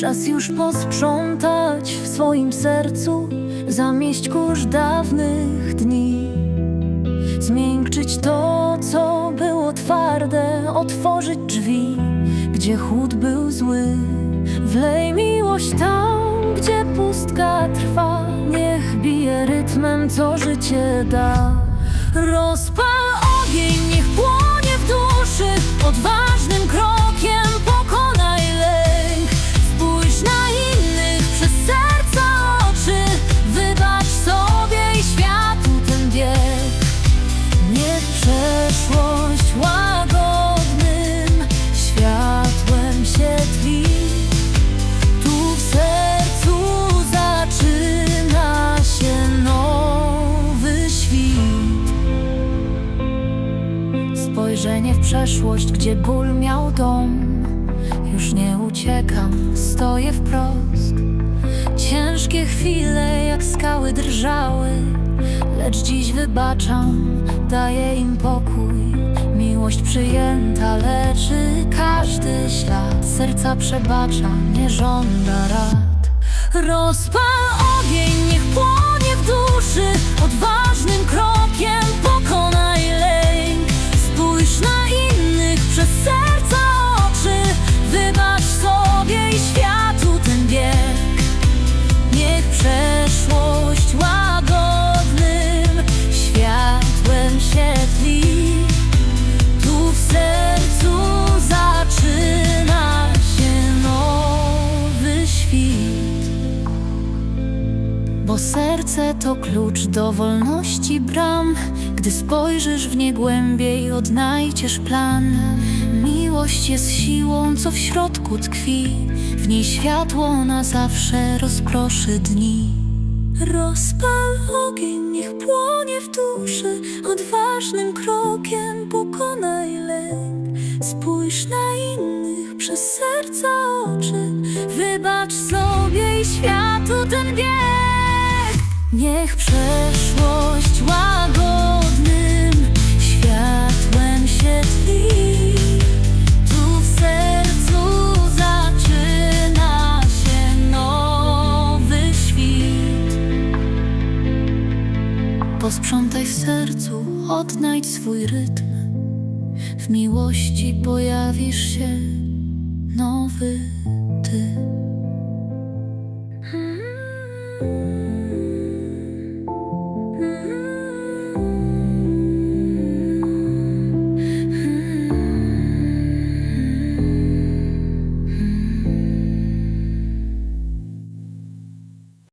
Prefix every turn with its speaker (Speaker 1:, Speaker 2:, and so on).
Speaker 1: Czas już posprzątać w swoim sercu, zamieść kurz dawnych dni. Zmiękczyć to, co było twarde, otworzyć drzwi, gdzie chłód był zły. Wlej miłość tam, gdzie pustka trwa, niech bije rytmem, co życie da. Spojrzenie w przeszłość, gdzie ból miał dom. Już nie uciekam, stoję wprost. Ciężkie chwile jak skały drżały, lecz dziś wybaczam, daję im pokój. Miłość przyjęta leczy każdy ślad, serca przebacza, nie żąda rad. Rozpal Bo serce to klucz do wolności bram. Gdy spojrzysz w nie głębiej, odnajdziesz plan. Miłość jest siłą, co w środku tkwi. W niej światło na zawsze rozproszy dni. Rozpal ogień, niech płonie w duszy, odważnym krokiem pokonaj lęk. Spójrz na innych przez serca oczy, wybacz sobie i światu ten bieg. Niech przeszłość łagodnym światłem się tli. Tu w sercu zaczyna się nowy świt. Posprzątaj w sercu, odnajdź swój rytm. W miłości pojawisz się nowy ty.